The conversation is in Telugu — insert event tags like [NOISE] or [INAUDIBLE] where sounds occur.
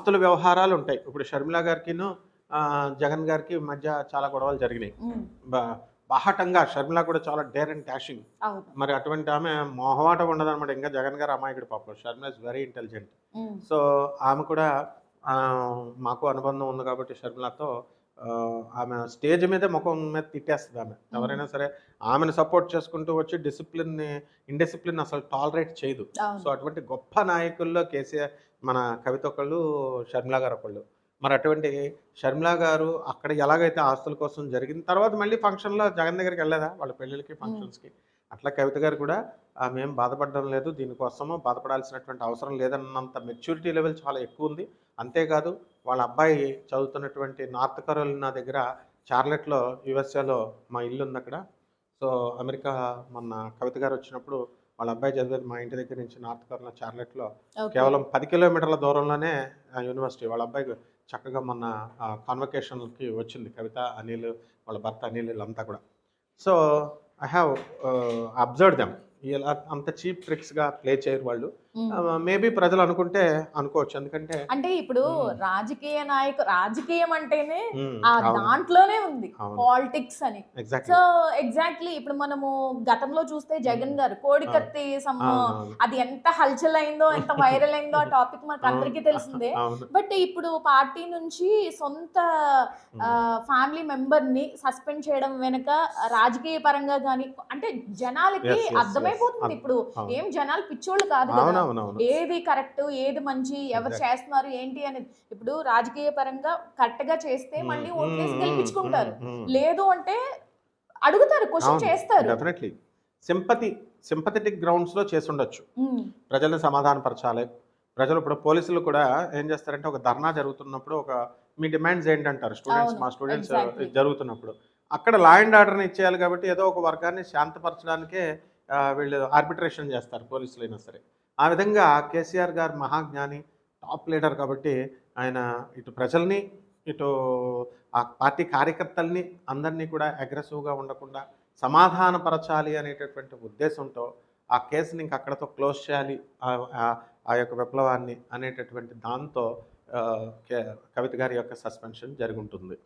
ఆస్తుల వ్యవహారాలు ఉంటాయి. ఇప్పుడు షర్మిల గారికిను జగన్ గారికి మధ్య చాలా గొడవలు జరిగినాయి. బాహటంగా షర్మిల కూడా చాలా డేర్ అండ్ డాషింగ్ మరి అటువంటి ఆమె మొహమాట ఉండదన్నమాట. ఇంకా జగన్ గారు అమాయకుడు పాపం. Sharmila is very intelligent so ఆమె కూడా మాకు అనుబంధం ఉంది కాబట్టి షర్మిలతో ఆమె స్టేజ్ మీదే ముఖం మీద తిట్టేస్తుంది ఆమె. ఎవరైనా సరే ఆమెను సపోర్ట్ చేసుకుంటూ వచ్చి డిసిప్లిన్ని ఇండిసిప్లిన్ అసలు టాలరేట్ చేయదు. సో అటువంటి గొప్ప నాయకుల్లో కేసీఆర్ మన కవిత ఒకళ్ళు షర్మిల గారు ఒకళ్ళు. మరి అటువంటి షర్మిల గారు అక్కడ ఎలాగైతే ఆస్తుల కోసం జరిగిన తర్వాత మళ్ళీ ఫంక్షన్లో జగన్ దగ్గరికి వెళ్ళలేదా? వాళ్ళ పెళ్ళిళ్ళకి ఫంక్షన్స్కి. అట్లా కవిత గారు కూడా ఏం బాధపడడం లేదు దీనికోసము బాధపడాల్సినటువంటి అవసరం లేదన్నంత మెచ్యూరిటీ లెవెల్ చాలా ఎక్కువ ఉంది. అంతేకాదు వాళ్ళ అబ్బాయి చదువుతున్నటువంటి నార్త్ కరోలినా దగ్గర చార్లెట్లో యుఎస్ఏలో మా ఇల్లు ఉంది అక్కడ సో అమెరికా మొన్న కవిత గారు వచ్చినప్పుడు వాళ్ళ అబ్బాయి చదివేది మా ఇంటి దగ్గర నుంచి నార్త్ కరోలినా చార్లెట్లో. కేవలం పది కిలోమీటర్ల దూరంలోనే యూనివర్సిటీ వాళ్ళ అబ్బాయి చక్కగా మొన్న కాన్వకేషన్కి వచ్చింది కవిత అనిల్ వాళ్ళ భర్త అనిల్ వీళ్ళంతా కూడా. So I have observe them ఇలా అంత చీప్ ట్రిక్స్గా ప్లే చేయరు వాళ్ళు. మేబీ ప్రజలు అనుకుంటే అనుకోవచ్చు. ఎందుకంటే అంటే ఇప్పుడు. రాజకీయ నాయకు రాజకీయం అంటేనే ఆ దాంట్లోనే ఉంది. పాలిటిక్స్ అని. సో ఎగ్జాక్ట్లీ ఇప్పుడు మనము గతంలో చూస్తే జగన్ గారు కోడికత్తి సమ్ అవును అది ఎంత హల్చల్ అయిందో ఎంత వైరల్ అయిందో ఆ టాపిక్ మనకు అందరికీ తెలిసిందే. [LAUGHS] బట్ ఇప్పుడు పార్టీ నుంచి సొంత ఫ్యామిలీ మెంబర్ని సస్పెండ్ చేయడం వెనక రాజకీయ పరంగా గానీ అంటే జనాలకి yes. అర్థమైపోతుంది అర్థం- ఇప్పుడు. ఏం జనాలు పిచ్చోళ్ళు కాదు ఏది కరెక్ట్ ఏది మంచి ఎవరు. చేస్తున్నారు ఏంటి అనేది. ఇప్పుడు రాజకీయ పరంగా కరెక్ట్గా చేస్తే మళ్ళీ ఓట్లేసి గెలిపించుకుంటారు. లేదు అంటే అడుగుతారు క్వశ్చన్ చేస్తారు. డెఫినెట్లీ సింపతి సింపథెటిక్ గ్రౌండ్స్లో చేసి ఉండొచ్చు ప్రజల్ని సమాధానపరచాలి. ప్రజలు ఇప్పుడు పోలీసులు కూడా ఏం చేస్తారంటే ఒక ధర్నా జరుగుతున్నప్పుడు ఒక మీ డిమాండ్స్ ఏంటంటారు? స్టూడెంట్స్ మా స్టూడెంట్స్. జరుగుతున్నప్పుడు. అక్కడ లా అండ్ ఆర్డర్ని ఇచ్చేయాలి కాబట్టి ఏదో ఒక వర్గాన్ని శాంతపరచడానికే వీళ్ళు ఆర్బిట్రేషన్ చేస్తారు పోలీసులు అయినా సరే. ఆ విధంగా కేసీఆర్ గారు మహాజ్ఞాని టాప్ లీడర్ కాబట్టి ఆయన ఇటు ప్రజల్ని ఇటు ఆ పార్టీ కార్యకర్తల్ని అందరినీ కూడా అగ్రెసివ్గా ఉండకుండా సమాధానపరచాలి అనేటటువంటి ఉద్దేశంతో ఆ కేసుని ఇంక అక్కడతో క్లోజ్ చేయాలి ఆ- యొక్క విప్లవాన్ని అనేటటువంటి దాంతో కే- కవిత గారి యొక్క సస్పెన్షన్ జరుగుంటుంది